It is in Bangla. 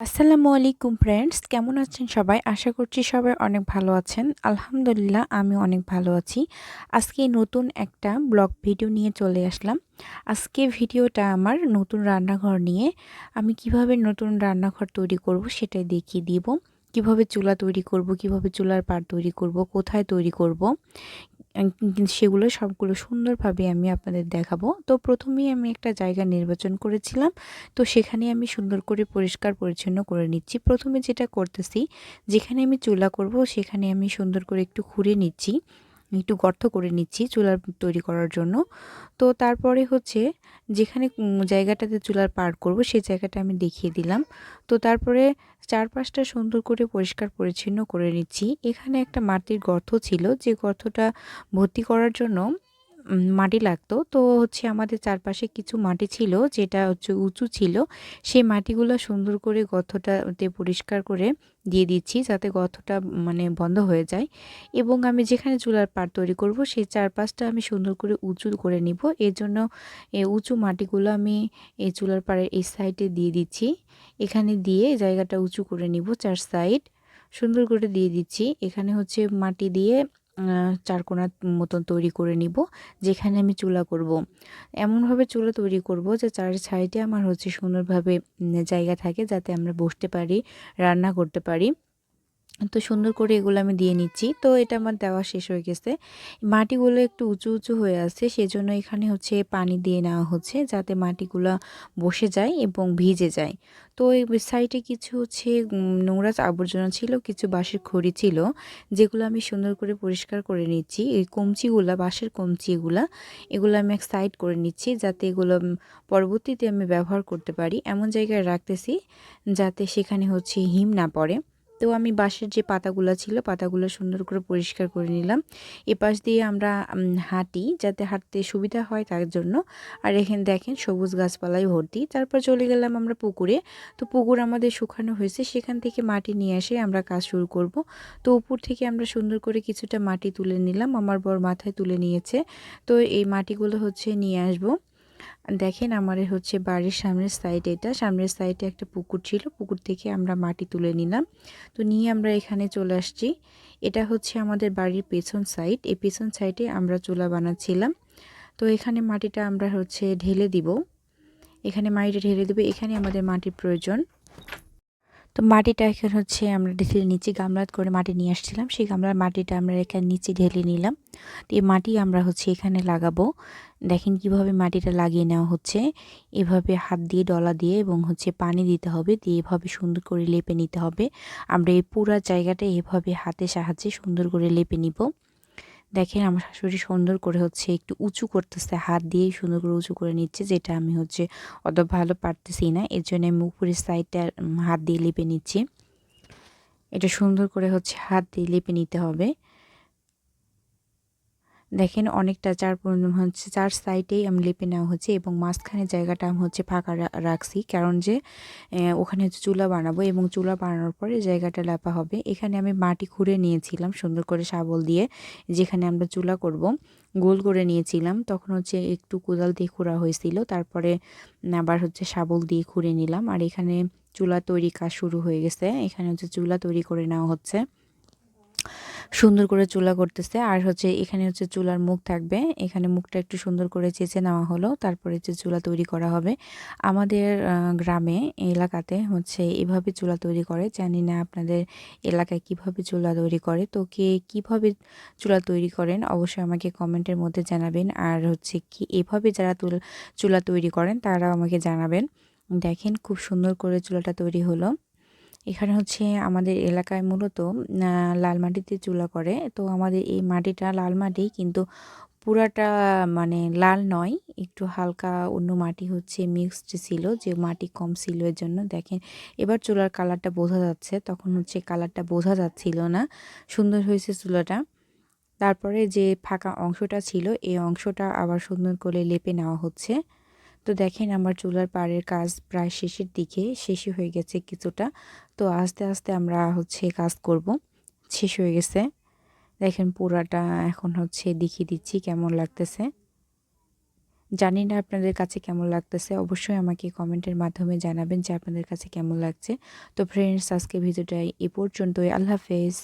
আসসালামু আলাইকুম ফ্রেন্ডস কেমন আছেন সবাই? আশা করছি সবাই অনেক ভালো আছেন। আলহামদুলিল্লাহ, আমি অনেক ভালো আছি। আজকে নতুন একটা ব্লগ ভিডিও নিয়ে চলে আসলাম। আজকে ভিডিওটা আমার নতুন রান্নাঘর নিয়ে। আমি কীভাবে নতুন রান্নাঘর তৈরি করব সেটাই দেখিয়ে দিব। কীভাবে চুলা তৈরি করব, কীভাবে চুলার পাড় তৈরি করব, কোথায় তৈরি করব সেগুলো সবগুলো সুন্দরভাবে আমি আপনাদের দেখাবো। তো প্রথমেই আমি একটা জায়গা নির্বাচন করেছিলাম। তো সেখানে আমি সুন্দর করে পরিষ্কার পরিচ্ছন্ন করে নিচ্ছি। প্রথমে যেটা করতেছি, যেখানে আমি চুলা করব সেখানে আমি সুন্দর করে একটু খুঁড়ে নিচ্ছি। একটু গর্ত করে নিচ্ছি চুলার তৈরি করার জন্য। তো তারপরে হচ্ছে যেখানে জায়গাটাতে চুলার পার করব সেই জায়গাটা আমি দেখিয়ে দিলাম। তো তারপরে চারপাশটা সুন্দর করে পরিষ্কার পরিচ্ছন্ন করে নিচ্ছি। এখানে একটা মাটির গর্ত ছিল। যে গর্তটা ভর্তি করার জন্য মাটি লাগতো। তো হচ্ছে আমাদের চারপাশে কিছু মাটি ছিল, যেটা হচ্ছে উঁচু ছিল। সেই মাটিগুলো সুন্দর করে গর্তটাতে পরিষ্কার করে দিয়ে দিচ্ছি যাতে গর্তটা মানে বন্ধ হয়ে যায়। এবং আমি যেখানে চুলার পাট তৈরি করব, সেই চারপাশটা আমি সুন্দর করে উঁচু করে নিব। এর জন্য উঁচু মাটিগুলো আমি এই চুলার পাড়ের এই সাইডে দিয়ে দিচ্ছি। এখানে দিয়ে জায়গাটা উঁচু করে নিব চার সাইড। সুন্দর করে দিয়ে দিচ্ছি। এখানে হচ্ছে মাটি দিয়ে চারকোনা মতন তৈরি করে নিব, যেখানে আমি চুলা করব। এমনভাবে চুলা তৈরি করব যে চার সাইডে আমার হচ্ছে সুন্দরভাবে জায়গা থাকে, যাতে আমরা বসতে পারি, রান্না করতে পারি তো সুন্দর করে এগুলো আমি দিয়ে নিচ্ছি। তো এটা আমার দেওয়া শেষ হয়ে গেছে। মাটিগুলো একটু উঁচু উঁচু হয়ে আছে, সেজন্য এখানে হচ্ছে পানি দিয়ে নেওয়া হচ্ছে যাতে মাটিগুলো বসে যায় এবং ভিজে যায়। তো এই সাইডে কিছু হচ্ছে নোংরা আবর্জনা ছিল, কিছু বাঁশের খড়ি ছিল, যেগুলো আমি সুন্দর করে পরিষ্কার করে নিচ্ছি। এই কমচিগুলো, বাঁশের কমচিগুলো, এগুলো আমি এক সাইড করে নিচ্ছি যাতে এগুলো পরবর্তীতে আমি ব্যবহার করতে পারি। এমন জায়গায় রাখতেছি যাতে সেখানে হচ্ছে হিম না পড়ে। তো আমি বাঁশের যে পাতাগুলো ছিল, পাতাগুলো সুন্দর করে পরিষ্কার করে নিলাম। এপাশ দিয়ে আমরা হাঁটি যাতে হাঁটতে সুবিধা হয় তার জন্য। আর এখানে দেখেন সবুজ গাছপালায় ভর্তি। তারপর চলে গেলাম আমরা পুকুরে। তো পুকুর আমাদের শুকানো হয়েছে। সেখান থেকে মাটি নিয়ে এসে আমরা কাজ শুরু করব। তো উপর থেকে আমরা সুন্দর করে কিছুটা মাটি তুলে নিলাম। আমার বর মাথায় তুলে নিয়েছে। তো এই মাটিগুলো হচ্ছে নিয়ে আসব। দেখেন আমার হচ্ছে বাড়ির সামনের সাইড এটা। সামনের সাইডে একটা পুকুর ছিল, পুকুর থেকে আমরা মাটি তুলে নিলাম। তো নিয়ে আমরা এখানে চলে আসছি। এটা হচ্ছে আমাদের বাড়ির পেছন সাইড এই পেছন সাইডে আমরা চুলা বানাচ্ছিলাম। তো এখানে মাটিটা আমরা হচ্ছে ঢেলে দিব। এখানে মাটিটা ঢেলে দেবো। এখানে আমাদের মাটির প্রয়োজন। তো মাটিটা এখন হচ্ছে আমরা ঢেলে নিচে গামলাত করে মাটি নিয়ে আসছিলাম। সেই গামলার মাটিটা আমরা এখানে নিচে ঢেলে নিলাম। তো এই মাটি আমরা হচ্ছে এখানে লাগাবো। দেখেন কীভাবে মাটিটা লাগিয়ে নেওয়া হচ্ছে। এভাবে হাত দিয়ে, ডলা দিয়ে এবং হচ্ছে পানি দিতে হবে, দিয়ে এভাবে সুন্দর করে লেপে নিতে হবে। আমরা এই পুরা জায়গাটা এভাবে হাতের সাহায্যে সুন্দর করে লেপে নিব। দেখেন আমার শাশুড়ি সুন্দর করে হচ্ছে একটু উঁচু করতেছে, হাত দিয়েই সুন্দর করে উঁচু করে নিচ্ছে, যেটা আমি হচ্ছে অত ভালো পারতেছি না। এর জন্য আমি উপরের সাইডটা হাত দিয়ে লেপে নিচ্ছি। এটা সুন্দর করে হচ্ছে হাত দিয়ে লেপে নিতে হবে। দেখেন অনেকটা চার হচ্ছে, চার সাইডেই আমি লেপে নেওয়া হচ্ছে এবং মাঝখানে জায়গাটা আমি হচ্ছে ফাঁকা রাখছি। কারণ যে ওখানে হচ্ছে চুলা বানাবো এবং চুলা বানানোর পরে জায়গাটা লেপা হবে। এখানে আমি মাটি খুঁড়ে নিয়েছিলাম সুন্দর করে শাবল দিয়ে, যেখানে আমরা চুলা করব। গোল করে নিয়েছিলাম, তখন হচ্ছে একটু কোদাল দিয়ে খুঁড়া হয়েছিল, তারপরে আবার হচ্ছে শাবল দিয়ে খুঁড়ে নিলাম। আর এখানে চুলা তৈরি কাজ শুরু হয়ে গেছে, এখানে হচ্ছে চুলা তৈরি করে নেওয়া হচ্ছে। সুন্দর করে চুলা করতেছে আর হচ্ছে এখানে হচ্ছে চুলার মুখ থাকবে। এখানে মুখটা একটু সুন্দর করে চেঁচে নেওয়া হলো। তারপরে হচ্ছে চুলা তৈরি করা হবে। আমাদের গ্রামে, এলাকাতে হচ্ছে এভাবে চুলা তৈরি করে। জানি না আপনাদের এলাকায় কীভাবে চুলা তৈরি করে। তো কে কীভাবে চুলা তৈরি করেন অবশ্যই আমাকে কমেন্টের মধ্যে জানাবেন। আর হচ্ছে কি, এভাবে যারা চুলা তৈরি করেন তারা আমাকে জানাবেন। দেখেন খুব সুন্দর করে চুলাটা তৈরি হলো। এখানে হচ্ছে আমাদের এলাকায় মূলত লাল মাটিতে চুলা করে। তো আমাদের এই মাটিটা লাল মাটি কিন্তু পুরাটা মানে লাল নয়, একটু হালকা অন্য মাটি হচ্ছে মিক্সড ছিল, যে মাটি কম ছিল এর জন্য দেখেন, এবার চুলার কালারটা বোঝা যাচ্ছে, তখন হচ্ছে কালারটা বোঝা যাচ্ছিল না। সুন্দর হয়েছে চুলাটা। তারপরে যে ফাঁকা অংশটা ছিল, এই অংশটা আবার সুন্দর করে লেপে নেওয়া হচ্ছে। তো দেখেন আমার চুলার পাড়ের কাজ প্রায় শেষের দিকে, শেষই হয়ে গেছে কিছুটা। তো আস্তে আস্তে আমরা হচ্ছে কাজ করব। শেষ হয়ে গেছে। দেখেন পুরাটা এখন হচ্ছে দেখিয়ে দিচ্ছি কেমন লাগতেছে। জানি না আপনাদের কাছে কেমন লাগতেছে। অবশ্যই আমাকে কমেন্টের মাধ্যমে জানাবেন যে আপনাদের কাছে কেমন লাগছে। তো ফ্রেন্ডস আজকে ভিডিওটা এ পর্যন্তই। আল্লাহ হাফেজ।